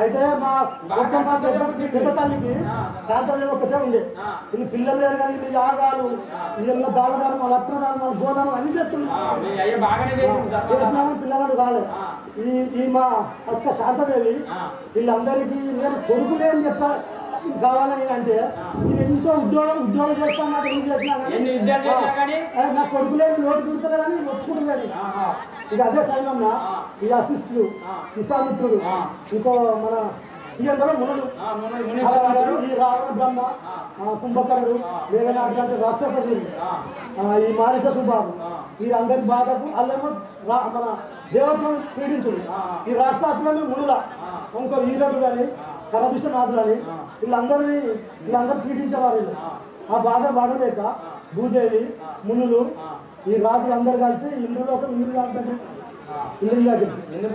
అయితే మా ఒక్క మా పెద్ద తల్లికి శాంతం ఉండే పిల్లలు లేరు కానీ యాగాలు వీళ్ళ దానదానం వాళ్ళ అత్రదానం వాళ్ళ గోదానం అన్ని కానీ పిల్లగాడు కాలేదు ఈ ఈ మా అక్క శాంతదేవి వీళ్ళందరికీ నేను కొడుకు లేని ఎట్లా కావాలని అంటే నేను ఎంతో ఉద్యోగం ఉద్యోగం చేస్తాను నాకు ఏం చేసినా ఆ, నా కొడుకు లేని నోటు ఒప్పుకుంటున్నాడు ఆహా. ఇక అదే సైన్యంలో ఈ అసిస్టులు విశ్వామిత్రుడు ఇంకో మన ఈ అందరూ మునులు ఆ, ముని- ముని అలాగందరూ ఈ రావణ బ్రహ్మ కుంభకరుడు మేఘనాథుడు అంటే రాక్షసుడు. ఈ మానస సుబాబు వీరందరి బాధకు రా- మన దేవతలను పీడించుడు. ఈ రాక్షసులమే మునుల. ఇంకో వీరుడు కానీ కరదుషనాథుడు అని వీళ్ళందరినీ వీళ్ళందరూ పీడించేవారు. ఆ. బాధ పడలేక భూదేవి మునులు ఈ రాజులు అందరు కలిసి ఇల్లులో ఒక ఇల్లు దగ్గర ఇల్లు దగ్గర